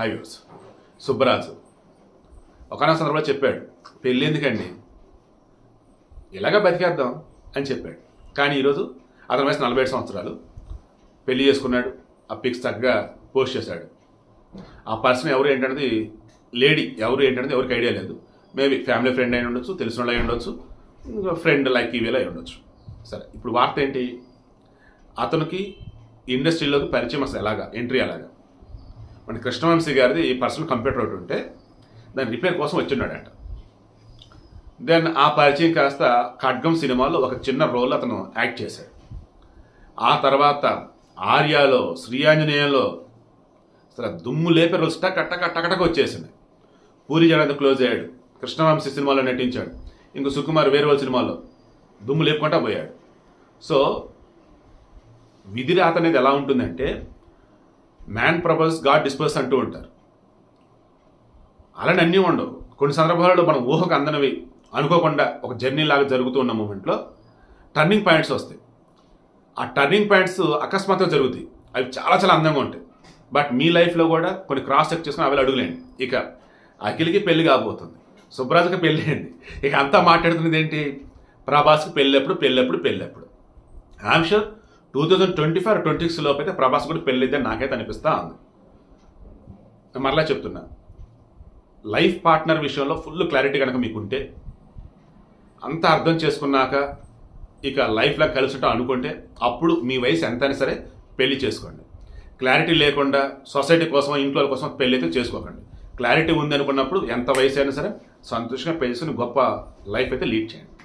Highways Subbaraju ఒకనొక సందర్భంలో చెప్పాడు పెళ్ళి ఎందుకండి? ఇలాగ బతికేద్దాం? అని చెప్పాడు. కానీ ఈరోజు అతని వయసు నలభై ఏడు సంవత్సరాలు. పెళ్ళి చేసుకున్నాడు ఆ పిక్స్ తగ్గ పోస్ట్ చేశాడు. ఆ పర్సన్ ఎవరు ఏంటనేది లేడీ ఎవరు ఏంటనేది ఎవరికి ఐడియా లేదు. మేబీ ఫ్యామిలీ ఫ్రెండ్ అయి ఉండొచ్చు తెలిసిన వాళ్ళు అయి ఉండొచ్చు ఫ్రెండ్ లైక్ ఈవేలో అయి ఉండొచ్చు. సరే ఇప్పుడు వార్త ఏంటి? అతనికి ఇండస్ట్రీలోకి పరిచయం అసలు ఎలాగా? ఎంట్రీ ఎలాగా? మన కృష్ణవంశీ గారిది పర్సనల్ కంప్యూటర్ ఒకటి ఉంటే దాని రిపేర్ కోసం వచ్చిన్నాడట. దెన్ ఆ పరిచయం కాస్త ఖడ్గం సినిమాలో ఒక చిన్న రోల్ అతను యాక్ట్ చేశాడు. ఆ తర్వాత ఆర్యాలో శ్రీయాంజనేయంలో అసలు దుమ్ము లేపే రోజు టక్ వచ్చేసింది. పూరి జగన్నాథ్ క్లోజ్ అయ్యాడు. కృష్ణవంశీ సినిమాలో నటించాడు. ఇంకో సుకుమార్ వేరే సినిమాలో దుమ్ము లేపుకుంటా పోయాడు. సో విధిరాత అనేది ఎలా ఉంటుందంటే మ్యాన్ ప్రపోజ్ గాడ్ డిస్పర్స్ అంటూ ఉంటారు. అలానే అన్నీ ఉండవు కొన్ని సందర్భాలలో మనం ఊహకు అందనవి అనుకోకుండా ఒక జర్నీ లాగా జరుగుతూ ఉన్న మూమెంట్లో టర్నింగ్ పాయింట్స్ వస్తాయి. ఆ టర్నింగ్ పాయింట్స్ అకస్మాత్తుగా జరుగుతాయి. అవి చాలా చాలా అందంగా ఉంటాయి. బట్ మీ లైఫ్లో కూడా కొన్ని క్రాస్ చెక్ చేసుకుని అవి అడుగులేండి. ఇక అఖిల్కి పెళ్ళి కాబోతుంది. సుబ్రాజ్కి పెళ్ళి అయింది. ఇక అంతా మాట్లాడుతున్నది ఏంటి? ప్రభాస్కి పెళ్ళప్పుడు పెళ్ళప్పుడు పెళ్ళప్పుడు. I'm sure two thousand twenty five twenty six లోపు అయితే ప్రభాస్ కూడా పెళ్ళిద్దని నాకైతే అనిపిస్తా ఉంది. మరలా చెప్తున్నా. లైఫ్ పార్ట్నర్ విషయంలో ఫుల్ క్లారిటీ కనుక మీకుంటే అంత అర్థం చేసుకున్నాక ఇక లైఫ్లో కలిసి ఉంటాం అనుకుంటే అప్పుడు మీ వయసు ఎంతైనా సరే పెళ్ళి చేసుకోండి. క్లారిటీ లేకుండా సొసైటీ కోసం ఇంట్లో కోసం పెళ్ళి అయితే చేసుకోకండి. క్లారిటీ ఉంది అనుకున్నప్పుడు ఎంత వయసు అయినా సరే సంతోషంగా పెళ్ళి చేసుకుని గొప్ప లైఫ్ అయితే లీడ్ చేయండి.